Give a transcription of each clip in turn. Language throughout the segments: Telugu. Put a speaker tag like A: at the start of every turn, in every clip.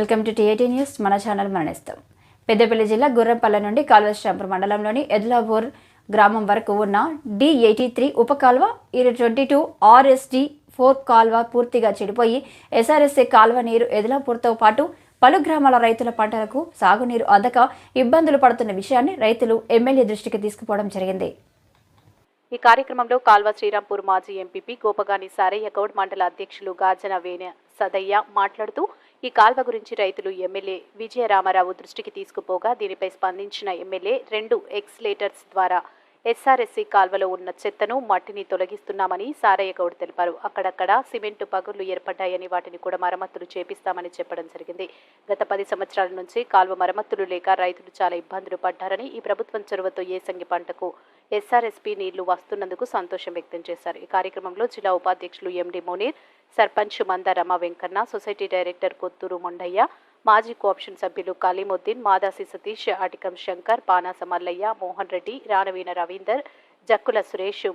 A: Welcome to TIT news. మన ఛానల్ మరణిస్తాం. పెద్దపల్లి జిల్లా గుర్రంపల్లె నుండి కాల్వశ్రాంపుర మండలంలోని ఎద్లాపూర్ గ్రామం వరకు ఉన్న డి ఎయిటీ త్రీ ఉపకాల్వ ఇరు ట్వంటీ టూ ఆర్ఎస్డి ఫోర్ కాల్వ పూర్తిగా చెడిపోయి ఎస్ఆర్ఎస్ఏ కాల్వ నీరు ఎద్లాపూర్తో పాటు పలు గ్రామాల రైతుల పంటలకు సాగునీరు అందక ఇబ్బందులు పడుతున్న విషయాన్ని రైతులు ఎమ్మెల్యే దృష్టికి తీసుకుపోవడం జరిగింది.
B: ఈ కార్యక్రమంలో కాల్వ శ్రీరాంపూర్ మాజీ ఎంపీపీ గోపగాని సారయ్య గౌడ్ మండల అధ్యక్షులు గాజన వేణ సదయ్య మాట్లాడుతూ ఈ కాల్వ గురించి రైతులు ఎమ్మెల్యే విజయరామారావు దృష్టికి తీసుకుపోగా దీనిపై స్పందించిన ఎమ్మెల్యే రెండు ఎక్స్లేటర్స్ ద్వారా ఎస్ఆర్ఎస్సీ కాల్వలో ఉన్న చెత్తను మట్టిని తొలగిస్తున్నామని సారయ్య గౌడ్ తెలిపారు. అక్కడక్కడ సిమెంటు పగుళ్ళు ఏర్పడ్డాయని వాటిని కూడా మరమ్మతులు చేపిస్తామని చెప్పడం జరిగింది. గత పది సంవత్సరాల నుంచి కాల్వ మరమ్మతులు లేక రైతులు చాలా ఇబ్బందులు పడ్డారని ఈ ప్రభుత్వం చొరవతో ఏసంగి పంటకు ఎస్ఆర్ఎస్పీ నీళ్ళు వస్తున్నందుకు సంతోషం వ్యక్తం చేశారు. ఈ కార్యక్రమంలో జిల్లా ఉపాధ్యక్షులు MD Moneer sarpanch Manda Rama Venkanna society director Kothuru Mondaiah మాజీ కోఆప్షన్ సభ్యులు కలీముద్దీన్ మాదాసి సతీష్ అటికం శంకర్ పానాస మల్లయ్య మోహన్ రెడ్డి రానవీన రవీందర్ జక్కుల సురేష్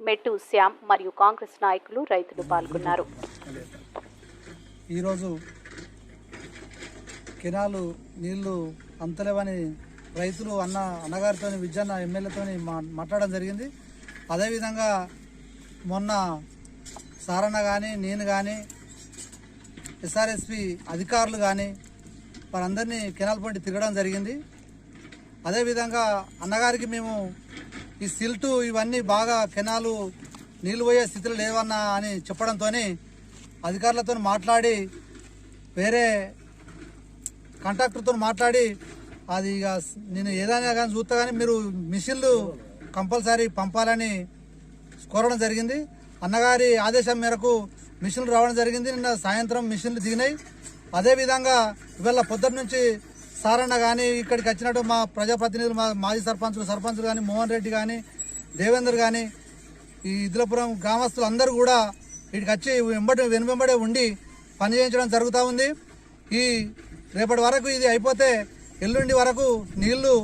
B: మెట్టు శ్యామ్ మరియు కాంగ్రెస్ నాయకులు రైతులు పాల్గొన్నారు.
C: ఈరోజు కెనాలు నీళ్ళు అంతలేవని రైతులు అన్న అన్నగారితో విద్యన్న ఎమ్మెల్యేతో మా మాట్లాడడం జరిగింది. అదేవిధంగా మొన్న సారన్న కానీ నేను కానీ ఎస్ఆర్ఎస్పి అధికారులు కానీ వారందరినీ కెనాల్ పంటి తిరగడం జరిగింది. అదేవిధంగా అన్నగారికి మేము ఈ సిల్టు ఇవన్నీ బాగా కెనాలు నీళ్ళు పోయే స్థితిలో లేవన్నా అని చెప్పడంతో అధికారులతో మాట్లాడి వేరే కాంట్రాక్టర్తో మాట్లాడి అది ఇక నేను ఏదైనా కానీ చూస్తా కానీ మీరు మిషన్లు కంపల్సరీ పంపాలని కోరడం జరిగింది. అన్నగారి ఆదేశం మేరకు మిషన్లు రావడం జరిగింది. నిన్న సాయంత్రం మిషన్లు దిగినాయి. అదేవిధంగా ఇవాళ పొద్దున్న నుంచి సారన్న కానీ ఇక్కడికి వచ్చినట్టు మా ప్రజాప్రతినిధులు మా మాజీ సర్పంచులు సర్పంచులు కానీ మోహన్ రెడ్డి కానీ దేవేందర్ కానీ ఈ ఇదిలపురం గ్రామస్తులు అందరూ కూడా ఇక్కడికి వచ్చి వెంబడి వెనువెంబడే ఉండి పని చేయించడం జరుగుతూ ఉంది. ఈ రేపటి వరకు ఇది అయిపోతే ఎల్లుండి వరకు నీళ్ళు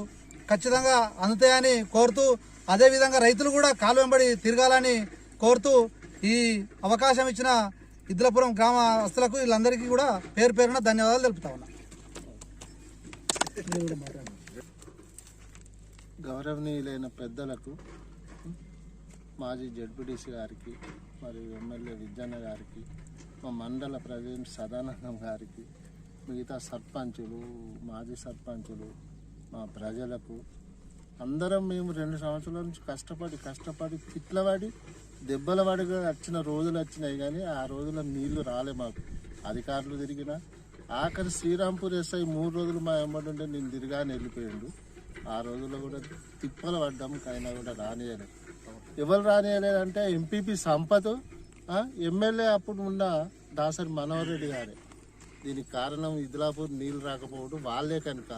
C: ఖచ్చితంగా అందుతాయని కోరుతూ అదేవిధంగా రైతులు కూడా కాలు వెంబడి తిరగాలని కోరుతూ ఈ అవకాశం ఇచ్చిన ఇద్దలపురం గ్రామస్తులకు వీళ్ళందరికీ కూడా పేరు పేరున ధన్యవాదాలు తెలుపుతా ఉన్నా.
D: గౌరవనీయులైన పెద్దలకు మాజీ జడ్పీటీసీ గారికి మరియు ఎమ్మెల్యే విద్యన్న గారికి మా మండల ప్రెసిడెంట్ సదానందం గారికి మిగతా సర్పంచులు మాజీ సర్పంచులు మా ప్రజలకు అందరం మేము రెండు సంవత్సరాల నుంచి కష్టపడి కష్టపడి తిట్లవాడి దెబ్బల పడిగా వచ్చిన రోజులు వచ్చినాయి కానీ ఆ రోజుల నీళ్ళు రాలే మాకు. అధికారులు తిరిగినా ఆఖరి శ్రీరాంపూర్ ఎస్ఐ మూడు రోజులు మా ఎమ్మడి ఉంటే నేను తిరిగాని వెళ్ళిపోయాడు. ఆ రోజుల్లో కూడా తిప్పలు పడ్డాం కైనా కూడా రానియలేదు ఎవరు రానియలేదంటే ఎంపీపీ సంపత్ ఎమ్మెల్యే అప్పుడు ఉన్న దాసరి మనోహర్ రెడ్డి గారే. దీనికి కారణం ఇదిలాపూర్ నీళ్ళు రాకపోవడం వాళ్ళే కనుక.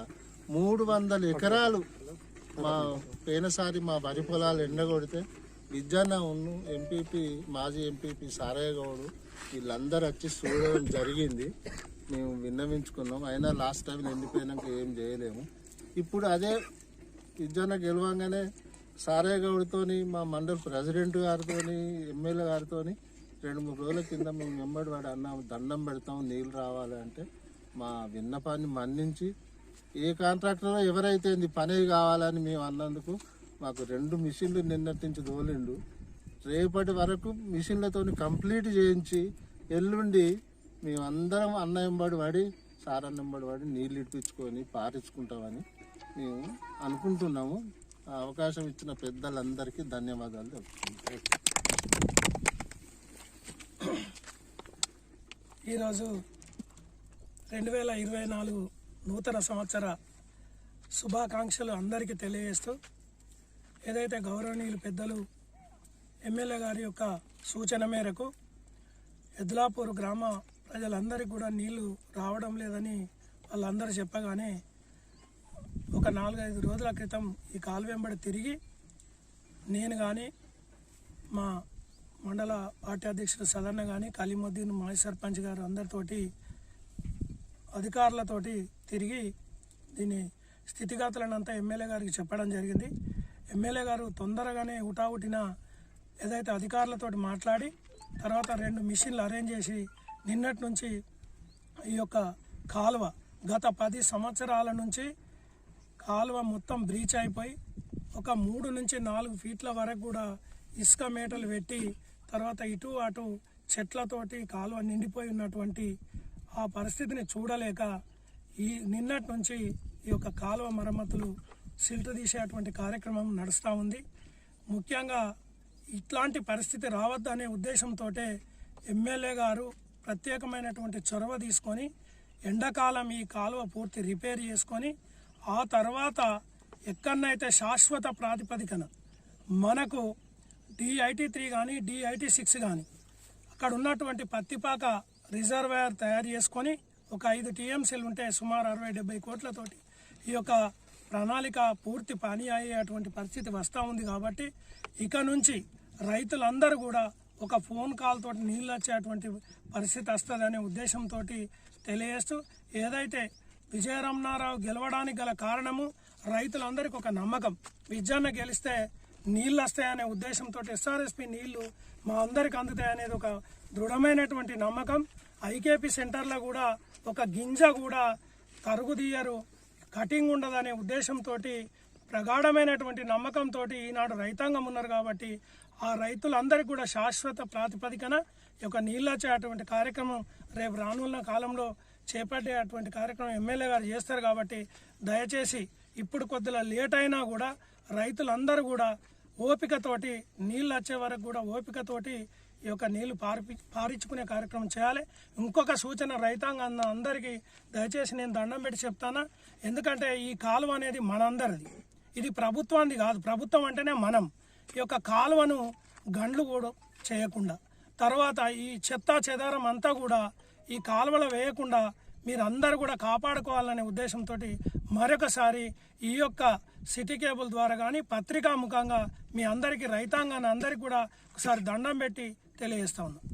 D: మూడు వందల ఎకరాలు మా పోయినసారి మా వరి పొలాలు ఎండగొడితే విద్యాన్న ఉన్ను ఎంపీపీ మాజీ ఎంపీపీ సారయ్య గౌడు వీళ్ళందరూ వచ్చి చూడడం జరిగింది. మేము విన్నవించుకున్నాం. అయినా లాస్ట్ టైం ఎండిపోయినాక ఏం చేయలేము. ఇప్పుడు అదే విద్యాన్న గెలవంగానే సారయ్య గౌడ్తోని మా మండలి ప్రెసిడెంట్ గారితో ఎమ్మెల్యే గారితోని రెండు మూడు రోజుల కింద మేము వెంబడి వాడు అన్నాము దండం పెడతాం నీళ్ళు రావాలంటే మా విన్నపాన్ని మన్నించి ఏ కాంట్రాక్టర్ ఎవరైతే పని కావాలని మేము అన్నందుకు మాకు రెండు మిషన్లు నిన్నటి నుంచి తోలిండు. రేపటి వరకు మిషన్లతో కంప్లీట్ చేయించి ఎల్లుండి మేము అందరం అన్నయంబడి పడి సారన్నంబడి పడి నీళ్ళు ఇప్పించుకొని పారించుకుంటామని మేము అనుకుంటున్నాము. అవకాశం ఇచ్చిన పెద్దలందరికీ ధన్యవాదాలు తెలుపుతున్నాం
E: ఈరోజు రెండు వేల ఇరవై నాలుగు నూతన సంవత్సర శుభాకాంక్షలు అందరికీ తెలియజేస్తూ ఏదైతే గౌరవనీయులు పెద్దలు ఎమ్మెల్యే గారి యొక్క సూచన మేరకు ఎద్లాపూర్ గ్రామ ప్రజలందరికీ కూడా నీళ్ళు రావడం లేదని వాళ్ళందరూ చెప్పగానే ఒక నాలుగైదు రోజుల క్రితం ఈ కాలువెంబడి తిరిగి నేను కానీ మా మండల పార్టీ అధ్యక్షుడు సదన్న కానీ కలీముద్దీన్ మాజీ సర్పంచ్ గారు అందరితోటి అధికారులతోటి తిరిగి దీని స్థితిగతులనంతా ఎమ్మెల్యే గారికి చెప్పడం జరిగింది. ఎమ్మెల్యే గారు తొందరగానే హుటాహుటిన ఏదైతే అధికారులతోటి మాట్లాడి తర్వాత రెండు మిషన్లు అరేంజ్ చేసి నిన్నటి నుంచి ఈ యొక్క కాలువ గత పది సంవత్సరాల నుంచి కాలువ మొత్తం బ్రీచ్ అయిపోయి ఒక మూడు నుంచి నాలుగు ఫీట్ల వరకు కూడా ఇసుక మేటలు పెట్టి తర్వాత ఇటు అటు చెట్లతోటి కాలువ నిండిపోయి ఉన్నటువంటి ఆ పరిస్థితిని చూడలేక ఈ నిన్నటి నుంచి ఈ యొక్క కాలువ మరమ్మతులు సిల్ట్ తీసేటువంటి కార్యక్రమం నడుస్తూ ఉంది. ముఖ్యంగా ఇట్లాంటి పరిస్థితి రావద్దనే ఉద్దేశంతో ఎమ్మెల్యే గారు ప్రత్యేకమైనటువంటి చొరవ తీసుకొని ఎండాకాలం ఈ కాలువ పూర్తి రిపేర్ చేసుకొని ఆ తర్వాత ఎక్కడనైతే శాశ్వత ప్రాతిపదికన మనకు డిఐటి త్రీ కానీ డిఐటి సిక్స్ కానీ అక్కడ ఉన్నటువంటి పత్తిపాక రిజర్వాయర్ తయారు చేసుకొని ఒక ఐదు టీఎంసీలు ఉంటే సుమారు అరవై డెబ్బై కోట్లతోటి ఈ యొక్క ప్రణాళిక పూర్తి పని అయ్యేటువంటి పరిస్థితి వస్తూ ఉంది కాబట్టి ఇక నుంచి రైతులందరూ కూడా ఒక ఫోన్ కాల్ తోటి నీళ్ళు వచ్చేటువంటి పరిస్థితి వస్తుందనే ఉద్దేశంతో తెలియజేస్తూ ఏదైతే విజయరమణారావు గెలవడానికి గల కారణము రైతులందరికీ ఒక నమ్మకం. విజయన్న గెలిస్తే నీళ్ళు వస్తాయనే ఉద్దేశంతో ఎస్ఆర్ఎస్పి నీళ్ళు మా అందరికి అందుతాయనేది ఒక దృఢమైనటువంటి నమ్మకం. ఐకేపీ సెంటర్లో కూడా ఒక గింజ కూడా తరుగుదీయరు. కటింగ్ ఉండదనే ఉద్దేశంతో ప్రగాఢమైనటువంటి నమ్మకంతో ఈనాడు రైతాంగం ఉన్నారు కాబట్టి ఆ రైతులందరికీ కూడా శాశ్వత ప్రాతిపదికన ఈ యొక్క నీళ్ళొచ్చేటువంటి కార్యక్రమం రేపు రానున్న కాలంలో చేపట్టేటువంటి కార్యక్రమం ఎమ్మెల్యే గారు చేస్తారు కాబట్టి దయచేసి ఇప్పుడు కొద్దిగా లేట్ అయినా కూడా రైతులందరూ కూడా ఓపికతోటి నీళ్ళు వచ్చే వరకు కూడా ఓపికతోటి ఈ యొక్క నీళ్ళు పారిపి పారించుకునే కార్యక్రమం చేయాలి. ఇంకొక సూచన రైతాంగం అందరికీ దయచేసి నేను దండం పెట్టి చెప్తానా. ఎందుకంటే ఈ కాలువ అనేది మనందరిది. ఇది ప్రభుత్వానికి కాదు. ప్రభుత్వం అంటేనే మనం. ఈ యొక్క కాలువను గండ్లు కూడా చేయకుండా. తర్వాత ఈ చెత్త చెదారం అంతా కూడా ఈ కాలువలో వేయకుండా మీరందరూ కూడా కాపాడుకోవాలనే ఉద్దేశంతో మరొకసారి ఈ యొక్క సిటీ కేబుల్ ద్వారా కానీ పత్రికా ముఖంగా మీ అందరికీ రైతాంగాన్ని అందరికీ కూడా ఒకసారి దండం పెట్టి తెలియజేస్తా ఉన్నాం.